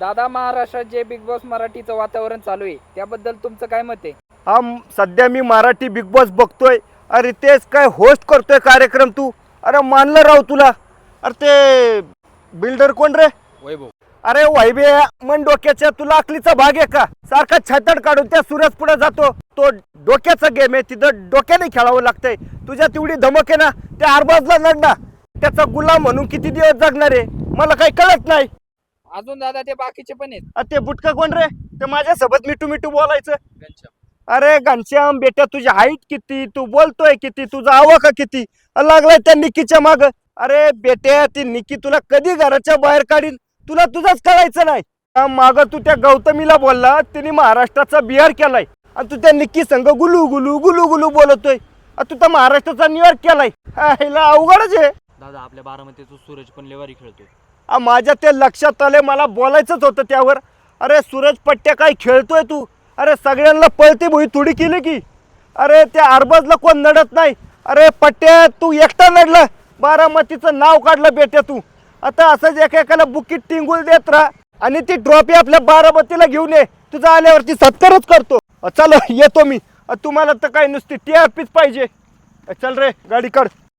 दादा महाराष्ट्रात जे बिग बॉस मराठीचं वातावरण चालू आहे त्याबद्दल तुमचं काय मत आहे? हा म- सध्या मी मराठी बिग बॉस बघतोय. अरे तेच काय होस्ट करतोय कार्यक्रम तू? अरे मानलं राव तुला. अरे ते बिल्डर कोण रे? वैभव. अरे वैबे मन डोक्याच्या तुला अकलीचा भाग आहे का? सारखा छातड काढून त्या सूरज पुढे जातो. तो डोक्याचा गेम आहे तिथं डोक्याने खेळावं लागतंय. तुझ्या तेवढी धमक आहे ना त्या अरबाजला लढ ना त्याचा गुलाम म्हणून किती दिवस जगणार आहे? मला काही कळत नाही. अजून दादा ते बाकीचे पण आहेत. अ, ते बुटका कोण रे? ते माझ्यासोबत मिठू मिठू बोलायचं. अरे घनश्याम बेटा तुझी हाईट किती? तू बोलतोय किती? तुझा आवाका किती? अ, लागलाय त्या निकीच्या माग. अरे बेट्या ती निकी तुला कधी घराच्या बाहेर काढीन? तुला तुझंच कळायचं नाही. माग तू त्या गौतमीला बोलला तिने महाराष्ट्राचा बिहार केलाय. आणि तू त्या निक्की संघ गुलू गुलू गुलू गुलू बोलतोय. अ, तू तर महाराष्ट्राचा न्यूयॉर्क केलाय. हा, हिला अवघडच आहे. दादा आपल्या बारामतीचा सूरज पण लेवारी खेळतोय. आ, माझ्या ते लक्षात आले मला बोलायचंच होतं त्यावर. अरे सूरज पट्ट्या काय खेळतोय तू? अरे सगळ्यांना पळती भुई थोडी केली की. अरे त्या अरबाजला कोण नडत नाही? अरे पट्ट्या तू एकटा नडला. बारामतीचं नाव काढलं बेट्या तू. आता असंच एकेकाला बुकीत टिंगूल देत राहा आणि ती ट्रॉफी आपल्या बारामतीला घेऊन ये. तुझा आल्यावरती सत्कारच करतो. चल येतो मी. तुम्हाला तर काय नुसती टी आर पीच पाहिजे. चल रे गाडी काढ.